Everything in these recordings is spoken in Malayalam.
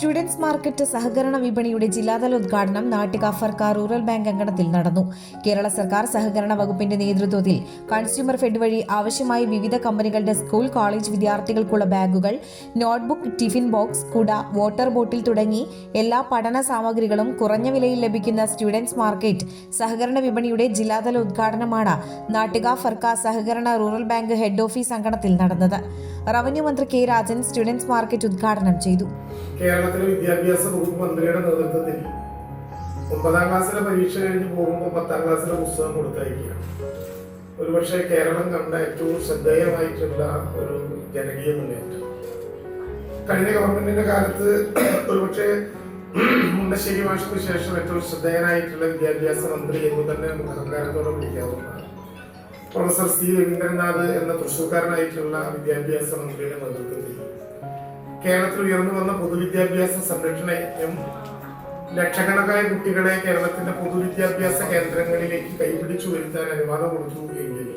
സ്റ്റുഡൻസ് മാർക്കറ്റ് സഹകരണ വിപണിയുടെ ജില്ലാതല ഉദ്ഘാടനം നാട്ടിക ഫർക്കാർ റൂറൽ ബാങ്ക് അങ്കണത്തിൽ നടന്നു. കേരള സർക്കാർ സഹകരണ വകുപ്പിന്റെ നേതൃത്വത്തിൽ കൺസ്യൂമർ ഫെഡ് വഴി ആവശ്യമായ വിവിധ കമ്പനികളുടെ സ്കൂൾ കോളേജ് വിദ്യാർത്ഥികൾക്കുള്ള ബാഗുകൾ നോട്ട്ബുക്ക് ടിഫിൻ ബോക്സ് കുട വാട്ടർ ബോട്ടിൽ തുടങ്ങി എല്ലാ പഠന സാമഗ്രികളും കുറഞ്ഞ വിലയിൽ ലഭിക്കുന്ന സ്റ്റുഡൻസ് മാർക്കറ്റ് സഹകരണ വിപണിയുടെ ജില്ലാതല ഉദ്ഘാടനമാണ് നാട്ടിക ഫർക്ക സഹകരണ റൂറൽ ബാങ്ക് ഹെഡ് ഓഫീസ് അങ്കണത്തിൽ നടന്നത്. റവന്യൂ മന്ത്രി കെ രാജൻ സ്റ്റുഡൻസ് മാർക്കറ്റ് ഉദ്ഘാടനം ചെയ്തു. കേരളത്തിലെ വിദ്യാഭ്യാസ വകുപ്പ് മന്ത്രിയുടെ നേതൃത്വത്തിൽ ഒമ്പതാം ക്ലാസ്സിലെ പരീക്ഷ കഴിഞ്ഞ് പോകുമ്പോൾ പത്താം ക്ലാസ്സിലെ പുസ്തകം കൊടുത്തയക്കുകയാണ്. ഒരുപക്ഷെ കേരളം കണ്ട ഏറ്റവും ശ്രദ്ധേയമായിട്ടുള്ള ഒരു ജനകീയ മുന്നേറ്റം. കഴിഞ്ഞ ഗവൺമെന്റിന്റെ കാലത്ത് ഒരുപക്ഷെ മുണ്ടശ്ശേരി മാഷത്തിന് ശേഷം ഏറ്റവും ശ്രദ്ധേയനായിട്ടുള്ള വിദ്യാഭ്യാസ മന്ത്രി എന്ന് തന്നെ നമുക്ക് അഹങ്കാരത്തോടെ വിളിക്കാവുന്നതാണ്. പ്രൊഫസർ സി രവീന്ദ്രനാഥ് എന്ന തൃശ്ശൂർക്കാരനായിട്ടുള്ള വിദ്യാഭ്യാസ മന്ത്രിയുടെ നേതൃത്വത്തിൽ കേരളത്തിൽ ഉയർന്നു വന്ന പൊതുവിദ്യാഭ്യാസ സംരക്ഷണ യജ്ഞം ലക്ഷക്കണക്കായ കുട്ടികളെ കേരളത്തിന്റെ പൊതുവിദ്യാഭ്യാസ കേന്ദ്രങ്ങളിലേക്ക് കൈപിടിച്ചു വരുത്താൻ അനുവാദം കൊടുത്തു എങ്കിൽ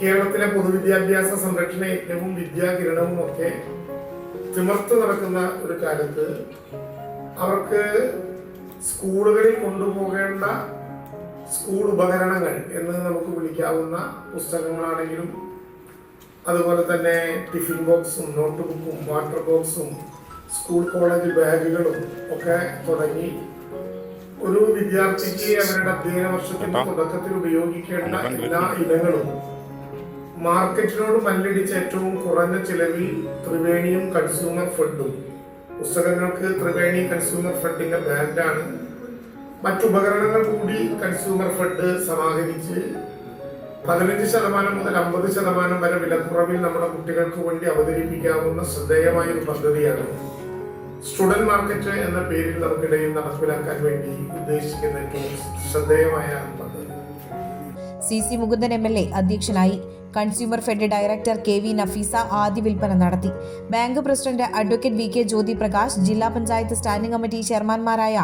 കേരളത്തിലെ പൊതുവിദ്യാഭ്യാസ സംരക്ഷണ യജ്ഞവും വിദ്യാകിരണവും ഒക്കെ തിമർത്തു നടക്കുന്ന ഒരു കാലത്ത് അവർക്ക് സ്കൂളുകളിൽ കൊണ്ടുപോകേണ്ട സ്കൂൾ ഉപകരണങ്ങൾ എന്ന് നമുക്ക് വിളിക്കാവുന്ന പുസ്തകങ്ങളാണെങ്കിലും അതുപോലെ തന്നെ ടിഫിൻ ബോക്സും നോട്ട് ബുക്കും വാട്ടർ ബോക്സും സ്കൂൾ കോളേജ് ബാഗുകളും ഒക്കെ തുടങ്ങി ഒരു വിദ്യാർത്ഥിക്ക് അവരുടെ അധ്യയന വർഷത്തിന്റെ തുടക്കത്തിൽ ഉപയോഗിക്കേണ്ട എല്ലാ ഇനങ്ങളും മാർക്കറ്റിനോട് മല്ലടിച്ച് ഏറ്റവും കുറഞ്ഞ ചിലവിൽ ത്രിവേണിയും കൺസ്യൂമർ ഫെഡും പുസ്തകങ്ങൾക്ക് ത്രിവേണി കൺസ്യൂമർ ഫെഡിന്റെ ബ്രാൻഡാണ് മറ്റുപകരണങ്ങൾ കൂടി കൺസ്യൂമർ ഫണ്ട് സമാഹരിച്ച് പതിനഞ്ച് ശതമാനം മുതൽ അമ്പത് ശതമാനം വരെ വിലക്കുറവിൽ നമ്മുടെ കുട്ടികൾക്ക് വേണ്ടി അവതരിപ്പിക്കാവുന്ന ശ്രദ്ധേയമായ ഒരു പദ്ധതിയാണ്. സ്റ്റുഡന്റ് മാർക്കറ്റ് എന്ന പേരിൽ നമുക്കിടയിൽ നടപ്പിലാക്കാൻ വേണ്ടി ഉദ്ദേശിക്കുന്ന ശ്രദ്ധേയമായ പദ്ധതി. C C Mukundan M L A അധ്യക്ഷനായി consumer fed director K V Nafeesa ആദ്യ വിൽപ്പന നടത്തി. Bank president advocate V K Jyothi Prakash ജില്ലാ panchayat standing committee ചെയർമാൻമാരായ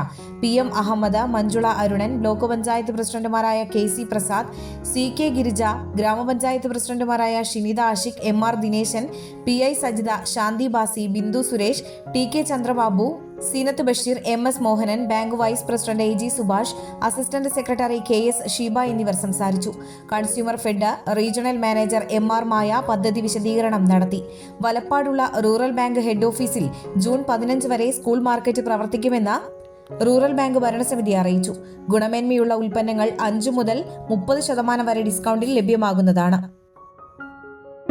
P M Ahammed Manjula Arunan block panchayat പ്രസിഡന്റുമാരായ K C Prasad C K Girija ഗ്രാമപഞ്ചായത്ത് പ്രസിഡന്റുമാരായ Shinitha Ashiq M R Dineshan P I Sajitha Shanthi Basi Bindu Suresh T K Chandrababu Seenath Basheer M S Mohanan bank vice president A G Subhash assistant secretary K S Sheeba എന്നിവർ സംസാരിച്ചു. Consumer fed regional manager M R Maya പദ്ധതി വിശദീകരണം നടത്തി. വലപ്പാടുള്ള റൂറൽ ബാങ്ക് ഹെഡ് ഓഫീസിൽ ജൂൺ പതിനഞ്ച് വരെ സ്കൂൾ മാർക്കറ്റ് പ്രവർത്തിക്കുമെന്ന് റൂറൽ ബാങ്ക് ഭരണസമിതി അറിയിച്ചു. ഗുണമേന്മയുള്ള ഉൽപ്പന്നങ്ങൾ അഞ്ചു മുതൽ മുപ്പത് ശതമാനം വരെ ഡിസ്കൗണ്ടിൽ ലഭ്യമാകുന്നതാണ്.